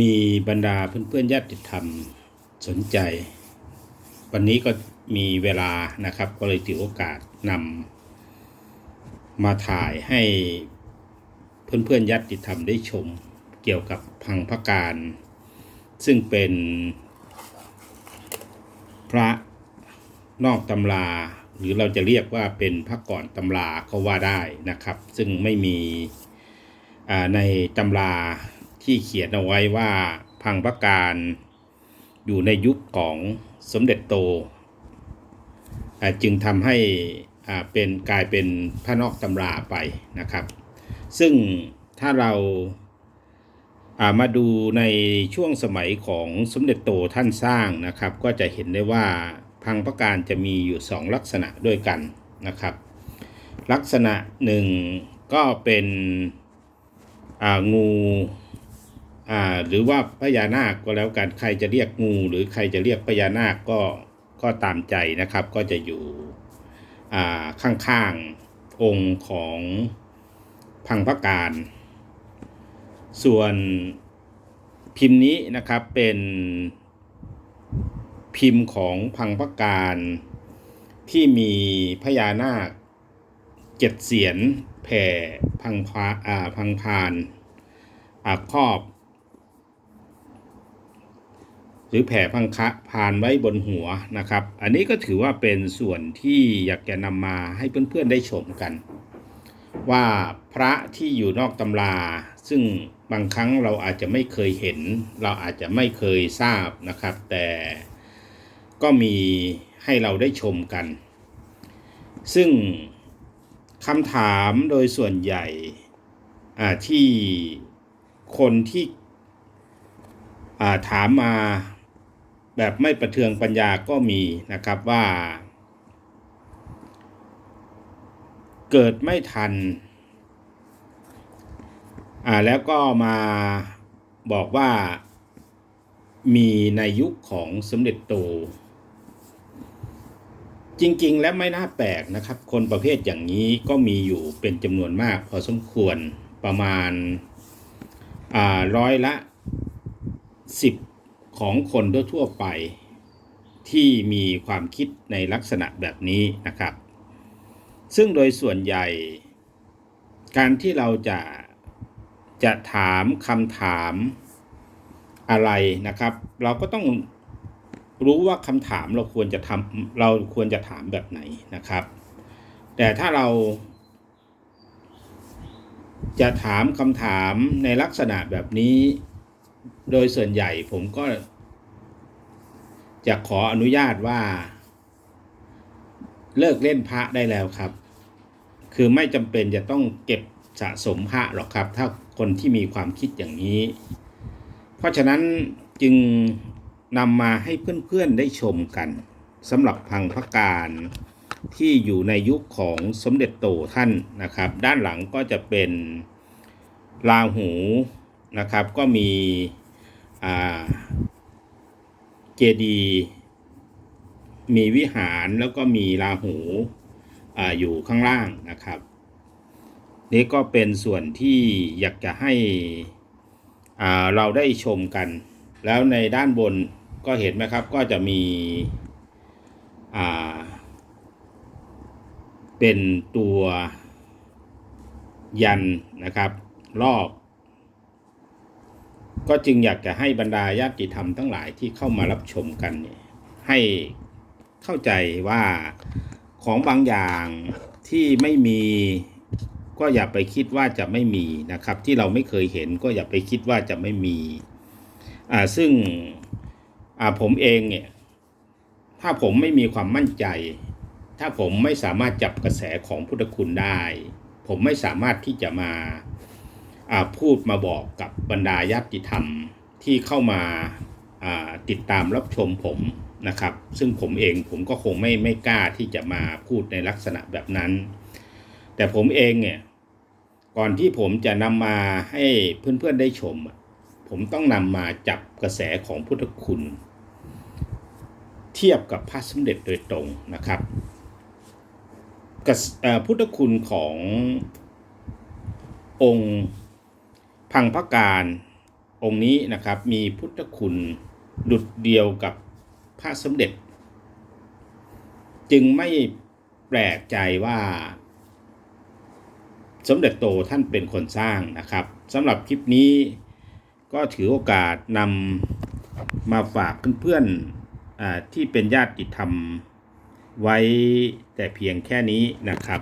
มีบรรดาเพื่อนๆญาติธรรมสนใจ วันนี้ก็มีเวลานะครับ ก็เลยถือโอกาสนำมาถ่ายให้เพื่อนๆญาติธรรมได้ชมเกี่ยวกับพังพระการ ซึ่งเป็นพระนอกตำรา หรือเราจะเรียกว่าเป็นพระก่อนตำราก็ว่าได้นะครับ ซึ่งไม่มีในตำรา ที่เขียนเอาไว้ว่าพังพระการอยู่ในยุคของสมเด็จโต จึงทำให้เป็นกลายเป็นพระนอกตำราไปนะครับ ซึ่งถ้าเราามาดูในช่วงสมัยของสมเด็จโตท่านสร้างนะครับ ก็จะเห็นได้ว่าพังพระการจะมีอยู่สองลักษณะด้วยกันนะครับ ลักษณะหนึ่งก็เป็นงู อ่าหรือว่าพญานาคก็แล้วกันใครจะเรียกงู หรือใครจะเรียกพญานาคก็ก็ตามใจนะครับก็จะอยู่อ่าข้างๆองค์ของพังพระการ ส่วนพิมพ์นี้นะครับเป็นพิมพ์ของพังพระการที่มีพญานาคเจ็ดเสียนแผ่พังพาอ่าพังพานอ่าครอบ ห รือแผ่พังคะพานไว้บนหัวนะครับ อันนี้ก็ถือว่าเป็นส่วนที่อยากจะนำมาให้เพื่อนๆได้ชมกัน ว่าพระที่อยู่นอกตำรา ซึ่งบางครั้งเราอาจจะไม่เคยเห็น เราอาจจะไม่เคยทราบนะครับ แต่ก็มีให้เราได้ชมกัน ซึ่งคำถามโดยส่วนใหญ่ที่คนที่ถามมา แบบไม่ประเทืองปัญญาก็มีนะครับว่า เกิดไม่ทัน อ่าแล้วก็มาบอกว่ามีในยุคของสมเด็จโต จริง ๆ และไม่น่าแปลกนะครับ คนประเภทอย่างนี้ก็มีอยู่เป็นจำนวนมากพอสมควรประมาณร้อยละสิบ ของคนทั่วไปที่มีความคิดในลักษณะแบบนี้นะครับ ซึ่งโดยส่วนใหญ่ การที่เราจะจะถามคำถามอะไรนะครับ เราก็ต้องรู้ว่าคำถามเราควรจะทำเราควรจะถามแบบไหนนะครับ แต่ถ้าเรา จะถามคำถามในลักษณะแบบนี้ โดยส่วนใหญ่ผมก็จะขออนุญาตว่า เลิกเล่นพระได้แล้วครับ คือไม่จำเป็นจะต้องเก็บสะสมพระหรอกครับ ถ้าคนที่มีความคิดอย่างนี้ เพราะฉะนั้นจึงนำมาให้เพื่อนๆได้ชมกันสำหรับพังพระการที่อยู่ในยุคของสมเด็จโตท่านนะครับ ด้านหลังก็จะเป็นลาหูนะครับ ก็มี เจดีมีวิหารแล้วก็มีลาหูออยู่ข้างล่างนะครับ นี่ก็เป็นส่วนที่อยากจะให้เราได้ชมกัน แล้วในด้านบนก็เห็นไหมครับก็จะมีเป็นตัวยันนะครับ รอบ ก็จึงอยากจะให้บรรดาญาติธรรมทั้งหลายที่เข้ามารับชมกันเนี่ยให้เข้าใจว่าของบางอย่างที่ไม่มีก็อย่าไปคิดว่าจะไม่มีนะครับ ที่เราไม่เคยเห็นก็อย่าไปคิดว่าจะไม่มีอ่าซึ่งอ่าผมเองเนี่ยถ้าผมไม่มีความมั่นใจ ถ้าผมไม่สามารถจับกระแสของพุทธคุณได้ ผมไม่สามารถที่จะมาอ่า พูดมาบอกกับบรรดาญาติธรรมที่เข้ามาติดตามรับชมผมนะครับ ซึ่งผมเองผมก็คงไม่ไม่กล้าที่จะมาพูดในลักษณะแบบนั้น แต่ผมเองเนี่ยก่อนที่ผมจะนำมาให้เพื่อนๆได้ชม ผมต้องนำมาจับกระแสของพุทธคุณ เทียบกับพระสมเด็จโดยตรงนะครับพุทธคุณขององค์ พังพระการองค์นี้นะครับมีพุทธคุณดุดเดียวกับพระสมเด็จ จึงไม่แปลกใจว่า สมเด็จโตท่านเป็นคนสร้างนะครับสำหรับคลิปนี้ก็ถือโอกาสนำมาฝากเพื่อนๆที่เป็นญาติธรรมไว้แต่เพียงแค่นี้นะครับ